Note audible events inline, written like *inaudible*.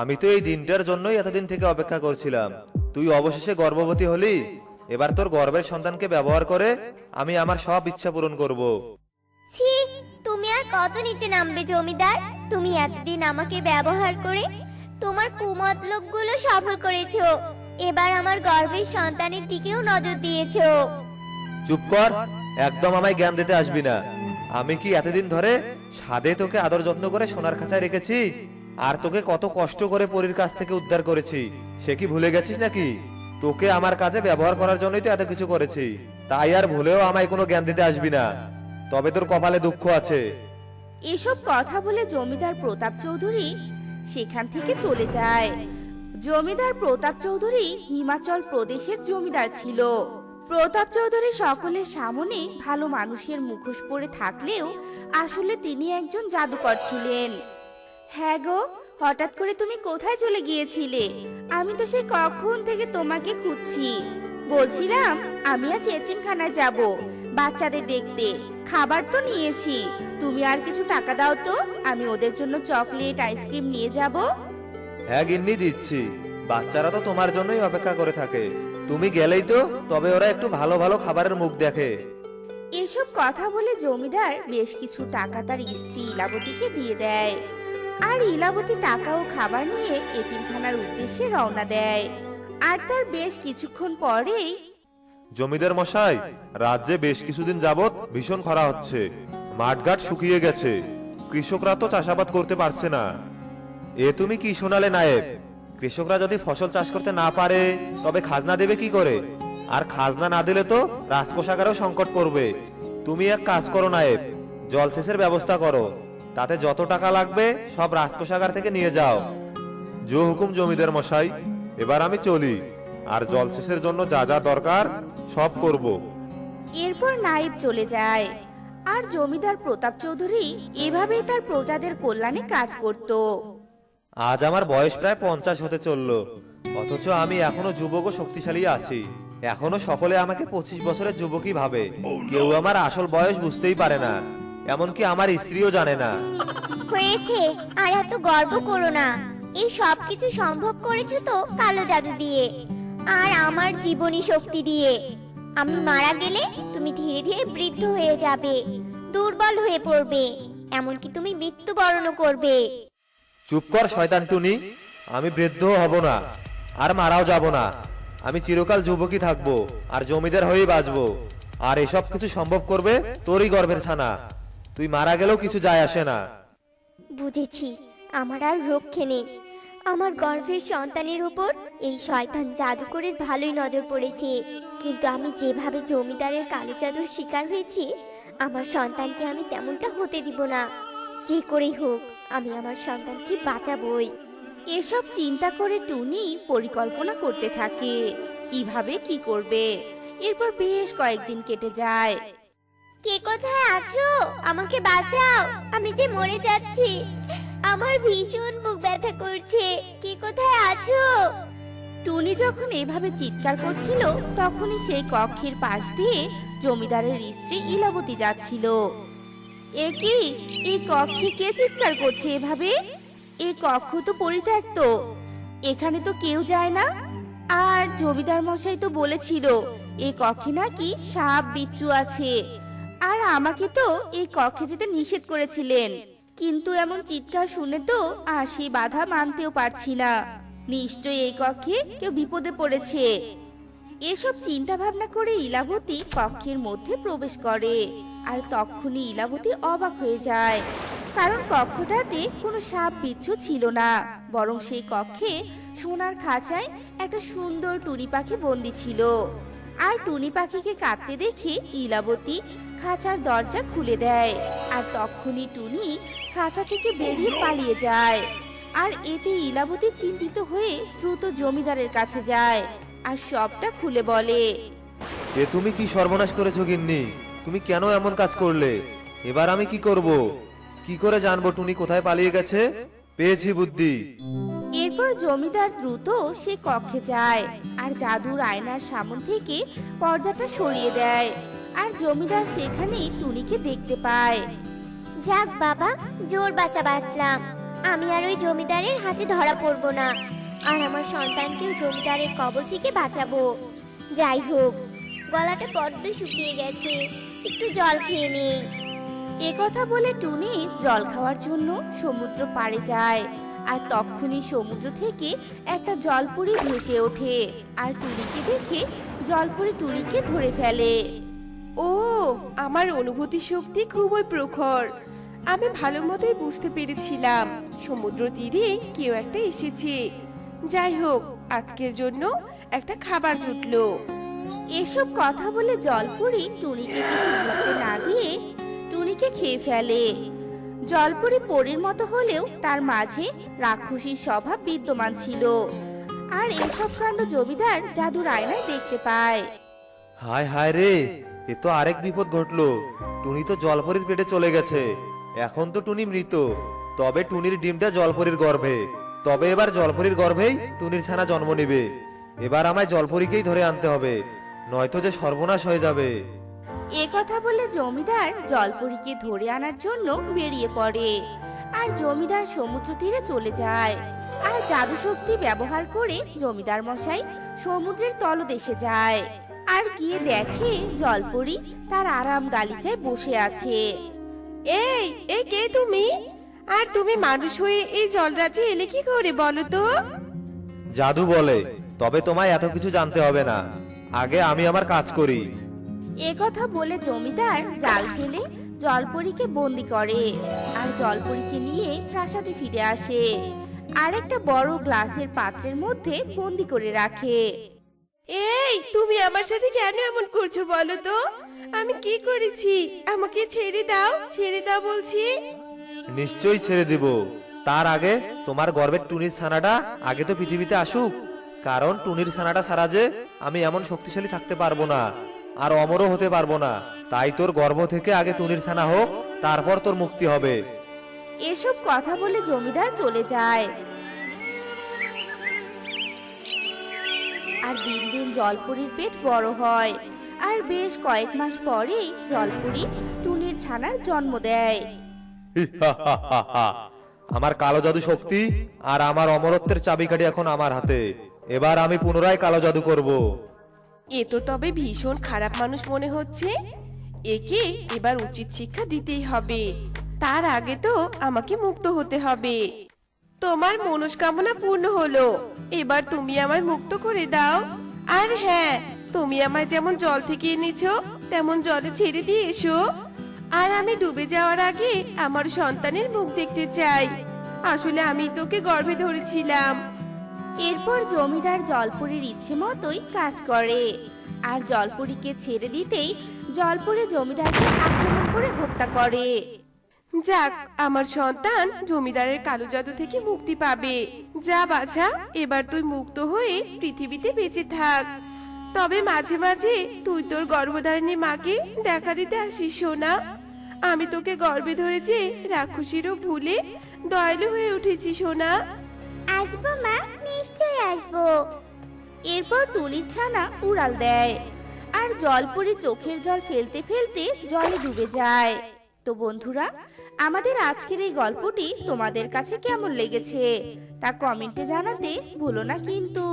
আমি তো এই দিনটার জন্যই এতদিন থেকে অপেক্ষা করছিলাম। তুই অবশেষে গর্ভবতী হলি। এবার তোর গর্বের সন্তানকে ব্যবহার করে আমি আমার সব ইচ্ছা পূরণ করব। ছি তুমি আর কত নিচে নামবে জমিদার? তুমি এতদিন আমাকে ব্যবহার করে তোমার কুমতলবগুলো সফল করেছ। এবার আমার গর্ভের সন্তানের দিকেও নজর দিয়েছ। চুপ কর একদম আমায় জ্ঞান দিতে আসবি না। আমি কি এতদিন ধরে সাদে তোকে আদর যত্ন করে সোনার খাঁচায় রেখেছি? আর তোকে কত কষ্ট করে পরীর কাছ থেকে উদ্ধার করেছি, সে কি ভুলে গেছিস নাকি? তোকে আমার কাজে ব্যবহার করার জন্যই তো এত কিছু করেছি, তাই আর ভুলেও আমায় কোনো জ্ঞান দিতে আসবি না। তবে তোর কপালে দুঃখ আছে। এসব কথা বলে জমিদার প্রতাপ চৌধুরী সেখান থেকে চলে যায়। জমিদার প্রতাপ চৌধুরী হিমাচল প্রদেশের জমিদার ছিল। প্রতাপ চৌধুরী সকলের সামনে ভালো মানুষের মুখোশ পরে থাকলেও আসলে তিনি একজন জাদুকর ছিলেন। হ্যাঁ গো হঠাৎ করে তুমি কোথায় চলে গিয়েছিলে? আমি তো সেই কখন থেকে তোমাকে খুঁজছি। বলছিলাম আমি আজ এতিমখানায় যাব বাচ্চাদের দেখতে। খাবার তো নিয়েছি। তুমি আর কিছু টাকা দাও তো আমি ওদের জন্য চকলেট আইসক্রিম নিয়ে যাব। হ্যাঁ গিন্নি দিচ্ছি। বাচ্চারা তো তোমার জন্যই অপেক্ষা করে থাকে। তুমি গেলেই তো তবে ওরা একটু ভালো ভালো খাবারের মুখ দেখে। এসব কথা বলে জমিদার বেশ কিছু টাকা তার স্ত্রী ইলাবতীকে দিয়ে দেয়। আর ইলাবতী টাকা ও খাবার নিয়ে এতিমখানার উদ্দেশ্যে রওনা দেয়। আর তার বেশ কিছুক্ষণ পরেই জমিদার মশাই, রাজ্যে বেশ কিছুদিন যাবত ভীষণ খরা হচ্ছে। মাঠঘাট শুকিয়ে গেছে। কৃষকরা তো চাষাবাদ করতে পারছে না। এ তুমি কি শোনালে নায়েব? কৃষকরা যদি ফসল চাষ করতে না পারে, তবে খাজনা দেবে কি করে? আর খাজনা না দিলে তো রাজকোষাগারেও সংকট পড়বে। তুমি এক কাজ করো নায়েব জলসেচের ব্যবস্থা করো। তাতে যত টাকা লাগবে সব রাজকোষাগার থেকে নিয়ে যাও। জো হুকুম জমিদার মশাই এবার আমি চলি আর জলসেচের জন্য যা যা দরকার সব করব। এরপর নাইব চলে যায়। আর জমিদার প্রতাপ চৌধুরী এভাবেই তার প্রজাদের কল্যাণে কাজ করত। আজ আমার বয়স প্রায় পঞ্চাশ হতে চলল অথচ আমি এখনও যুবক ও শক্তিশালী আছি। এখনও সকলে আমাকে পঁচিশ বছরের যুবকই ভাবে। কেউ আমার আসল বয়স বুঝতেই পারে না। এমনকি আমার স্ত্রীও জানে না। হয়েছে আর এত গর্ব করো না। এই সব কিছু সম্ভব করেছ তো কালো জাদু দিয়ে আর আমার জীবনী শক্তি দিয়ে। আমি মারা গেলে তুমি ধীরে ধীরে বৃদ্ধ হয়ে যাবে দুর্বল হয়ে পড়বে এমনকি তুমি মৃত্যুবরণও করবে। চুপ কর শয়তান টুনি। আমি বৃদ্ধ হব না আর মারাও যাব না। আমি চিরকাল যুবকই থাকব আর জমিদার হয়েই বাঁচবো। আর এসব কিছু সম্ভব করবে তোরই গর্ভের ছানা। তুই মারা গেলেও কিছু যায় আসে না। বুঝেছি আমার আর রক্ষে নেই। আমার গর্ভের সন্তানের উপর এই শয়তান জাদুকরের ভালোই নজর পড়েছে। কিন্তু আমি যেভাবে জমিদারের কালো জাদুর শিকার হয়েছি আমার সন্তানকে আমি তেমনটা হতে দিব না। যে করেই হোক আমি আমার সন্তানকে বাঁচাবই। এসব চিন্তা করে টুনি পরিকল্পনা করতে থাকে। কীভাবে কি করবে? এরপর বেশ কয়েকদিন কেটে যায়। কে কোথায় আছো? আমাকে বাঁচাও। আমি যে মরে যাচ্ছি। আমার ভীষণ বুক ব্যথা করছে। কে কোথায় আছো? টুনি যখন এভাবে চিৎকার করছিল, তখনই সেই কক্ষের পাশ দিয়ে জমিদারের স্ত্রী ইলাবতী যাচ্ছিল। এ কি? এই কক্ষে কে চিৎকার করছে এভাবে? এই কক্ষ তো পরিত্যক্ত। এখানে তো কেউ যায় না। আর জমিদার মশাই তো বলেছিল এই কক্ষে নাকি সাপ বিচ্ছু আছে। আর আমাকে তো এই কক্ষে যেতে নিষেধ করেছিলেন। কিন্তু এমন চিৎকার শুনে তো আর সেই বাধা মানতেও পারছি না। নিশ্চয়ই এই কক্ষে কেউ বিপদে পড়েছে। এসব চিন্তা ভাবনা করে ইলাবতী কক্ষের মধ্যে প্রবেশ করে। আর তখনই ইলাবতী অবাক হয়ে যায়। কারণ কক্ষটাতে কোনো সাপ বিচ্ছু ছিল না। বরং সেই কক্ষে সোনার খাঁচায় একটা সুন্দর টুনি পাখি বন্দি ছিল। আর টুনি পাখিকে কাঁদতে দেখে ইলাবতী খাঁচার দরজা খুলে দেয়। আর তখনই টুনি খাঁচা থেকে বেরিয়ে পালিয়ে যায়। আর এতে ইলাবতী চিন্তিত হয়ে দ্রুত জমিদারের কাছে যায় আর সবটা খুলে বলে এ তুমি কি সর্বনাশ করেছ গিন্নি? তুমি কেন এমন কাজ করলে? এবার আমি কি করব? কি করে জানব টুনি কোথায় পালিয়ে গেছে? পেয়েছি বুদ্ধি। এরপর জমিদার দ্রুত সে কক্ষে যায় আর জাদুর আয়নার সামন থেকে পর্দাটা সরিয়ে দেয়। আর জমিদার সেখানে টুনিকে দেখতে পায়। যাক বাবা জোর বাঁচা বাঁচলাম। আমি আর ওই জমিদারের হাতে ধরা পড়ব না। আর আমার সন্তানকেও জমিদারের কবল থেকে বাঁচাবো। যাই হোক গলাটা বড্ড শুকিয়ে গেছে। একটু জল খেয়ে নেই। এ কথা বলে টুনি জল খাওয়ার জন্য সমুদ্র পাড়ে যায়। আর তখনই সমুদ্র থেকে একটা জলপুরি ভেসে ওঠে। আর টুনিকে দেখে জলপুরি টুনিকে ধরে ফেলে। ও, আমার অনুভূতি শক্তি খুবই প্রখর। আমি ভালো মতোই বুঝতে পেরেছিলাম, সমুদ্র তীরে কেউ একটা এসেছে। যাই হোক, আজকের জন্য একটা খাবার জুটলো। এসব কথা বলে জলপুরি টুনিকে কিছু বুঝতে না দিয়ে টুনিকে খেয়ে ফেলে। জলপুরি পরীর মতো হলেও তার মাঝে রাক্ষসীর স্বভাব বিদ্যমান ছিল। আর এসব কাণ্ড জমিদার জাদুর আয়নায় দেখতে পায়। হায় হায় রে এ তো আরেক বিপদ ঘটলো। টুনি তো জলপরির পেটে চলে গেছে। এখন তো টুনি মৃত। তবে টুনির ডিমটা জলপরির গর্ভে। তবে এবার জলপরির গর্ভেই টুনির ছানা জন্ম নেবে। এবার আমায় জলপরিকেই ধরে আনতে হবে। নয়তো যে সর্বনাশ হয়ে যাবে। এ কথা বলে জমিদার জলপরীকে ধরে আনার জন্য বেরিয়ে পড়ে। আর জমিদার সমুদ্র তীরে চলে যায়। আর জাদু শক্তি ব্যবহার করে জমিদার মশাই সমুদ্রের তলদেশে যায়। আর গিয়ে দেখে জলপরি তার আরাম গালিচায় বসে আছে। এই এই কে তুমি? আর তুমি মানুষ হয়ে এই জলরাজ্যে এলে কি করে বলো তো? জাদু বলে তবে তোমায় এত কিছু জানতে হবে না। আগে আমি আমার কাজ করি। এ কথা বলে জমিদার জাল ফেলে জলপরীকে বন্দি করে আর জলপরীকে নিয়ে প্রাসাদে ফিরে আসে। আর একটা বড় গ্লাসের পাত্রের মধ্যে বন্দি করে রাখে। এই তুমি আমার সাথে কেন এমন করছ বলো তো? আমি কি করেছি? আমাকে ছেড়ে দাও ছেড়ে দাও বলছি। নিশ্চয়ই ছেড়ে দিব। তার আগে তোমার গর্বের টুনির ছানাটা আগে তো পৃথিবীতে আসুক। কারণ টুনির ছানাটা ছাড়া যে আমি এমন শক্তিশালী থাকতে পারব না আর অমরও হতে পারব না। তাই তোর গর্ভ থেকে আগে টুনির ছানা হোক তারপর তোর মুক্তি হবে। এসব কথা বলে জমিদার চলে যায়। আর দিন দিন জলপুরির পেট বড় হয়। আর বেশ কয়েক মাস পরেই জলপুরি টুনির ছানার জন্ম দেয়। *laughs* আমার কালো জাদু শক্তি আর আমার অমরত্বের চাবিকাঠি এখন আমার হাতে। এবার আমি পুনরায় কালো জাদু করব। এ তো তবে ভীষণ খারাপ মানুষ মনে হচ্ছে। একে এবার উচিত শিক্ষা দিতেই হবে। তার আগে তো আমাকে মুক্ত হতে হবে। তোমার মনস্কামনা পূর্ণ হলো। এবার তুমি আমায় মুক্ত করে দাও। আর হ্যাঁ তুমি আমায় যেমন জল থেকে এনেছো, তেমন জলে ছেড়ে দিয়ে এসো। আর আমি ডুবে যাওয়ার আগে আমার সন্তানের মুখ দেখতে চাই। আসলে আমি তোকে গর্ভে ধরেছিলাম। এরপর জমিদার জলপুরির ইচ্ছে মতোই কাজ করে। আর জলপুরিকে ছেড়ে দিতেই জলপুরি জমিদারকে আক্রমণ করে হত্যা করে। যাক, আমার সন্তান জমিদারের কালো জাদু থেকে মুক্তি পাবে। যা বাছা, এবার তুই মুক্ত হয়ে পৃথিবীতে বেঁচে থাক। তবে মাঝে মাঝে তুই তোর গর্ভধারিণী মাকে দেখা দিতে আসিস, সোনা। আমি তোকে গর্ভে ধরেছি, রাক্ষসীরও ভুলে দয়ালু হয়ে উঠেছি, সোনা। আসব মা, নিশ্চয়ই আসব। এরপর তুলির ছানা উড়াল দেয়, আর জলপুরি চোখের জল ফেলতে ফেলতে জলে ডুবে যায়। তো বন্ধুরা, আমাদের আজকের এই গল্পটি তোমাদের কাছে কেমন লেগেছে তা কমেন্টে জানাতে ভুলো না কিন্তু।